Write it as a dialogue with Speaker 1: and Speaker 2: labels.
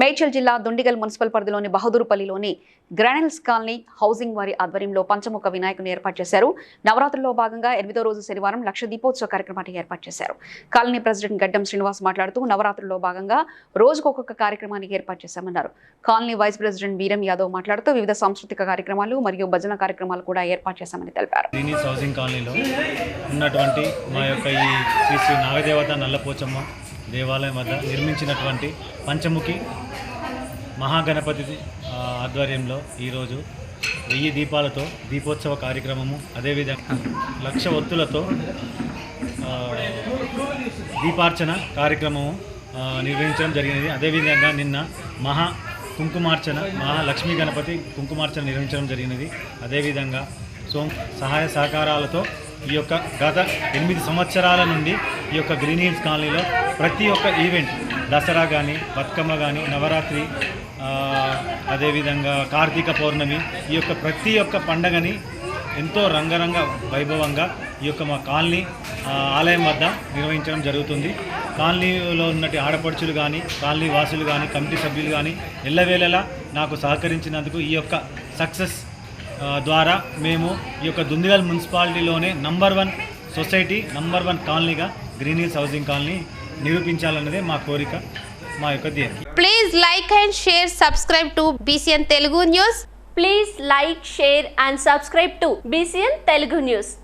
Speaker 1: మేడ్చల్ జిల్లా దుండిగల్ మున్సిపల్ పరిధిలోని బహదూర్పల్లిలోని granules colony housing వారి ఆధ్వర్యంలో పంచముఖ వినాయకుని ఏర్పాటు చేశారు. నవరాత్రుల్లో భాగంగా ఎనిమిదో రోజు శనివారం లక్ష దీపోత్సవ కార్యక్రమాన్ని ఏర్పాటు చేశారు. కాలనీ ప్రెసిడెంట్ గడ్డం శ్రీనివాస్ మాట్లాడుతూ నవరాత్రుల్లో భాగంగా రోజుకు ఒక్కొక్క కార్యక్రమాన్ని ఏర్పాటు చేశామన్నారు. కాలనీ వైస్ ప్రెసిడెంట్ వీరం యాదవ్ మాట్లాడుతూ వివిధ సాంస్కృతిక కార్యక్రమాలు మరియు భజన కార్యక్రమాలు కూడా ఏర్పాటు చేశామని తెలిపారు.
Speaker 2: హౌసింగ్ కాలనీలో ఉన్నటువంటి మా యొక్క ఈ శ్రీ శ్రీ నాగదేవత నల్లపోచమ్మ దేవాలయం వద్ద నిర్మించినటువంటి పంచముఖి మహాగణపతి ఆధ్వర్యంలో ఈరోజు వెయ్యి దీపాలతో దీపోత్సవ కార్యక్రమము. అదేవిధంగా లక్ష ఒత్తులతో దీపార్చన కార్యక్రమము నిర్వహించడం జరిగినది. అదేవిధంగా నిన్న మహా కుంకుమార్చన మహాలక్ష్మీ గణపతి కుంకుమార్చన నిర్వహించడం జరిగినది. అదేవిధంగా సోం సహాయ సహకారాలతో ఈ యొక్క గత ఎనిమిది సంవత్సరాల నుండి ఈ యొక్క గ్రీన్ హిల్స్ కాలనీలో ప్రతి ఒక్క ఈవెంట్ దసరా కానీ బతుకమ్మ కానీ నవరాత్రి అదేవిధంగా కార్తీక పౌర్ణమి ఈ యొక్క ప్రతి ఒక్క పండగని ఎంతో రంగరంగ వైభవంగా ఈ యొక్క మా కాలనీ ఆలయం వద్ద నిర్వహించడం జరుగుతుంది. కాలనీలో ఉన్నటి ఆడపడుచులు కానీ కాలనీ వాసులు కానీ కమిటీ సభ్యులు కానీ ఎల్లవేళలా నాకు సహకరించినందుకు ఈ యొక్క సక్సెస్ ద్వారా మేము ఈ యొక్క Dundigal మున్సిపాలిటీలోనే number one society number one కాలనీగా green hills housing colony నిరూపించాలన్నదే మా కోరిక మా యొక్క ధ్యేయం.
Speaker 3: Please like and share subscribe to BCN Telugu news
Speaker 4: please like share and subscribe to BCN Telugu news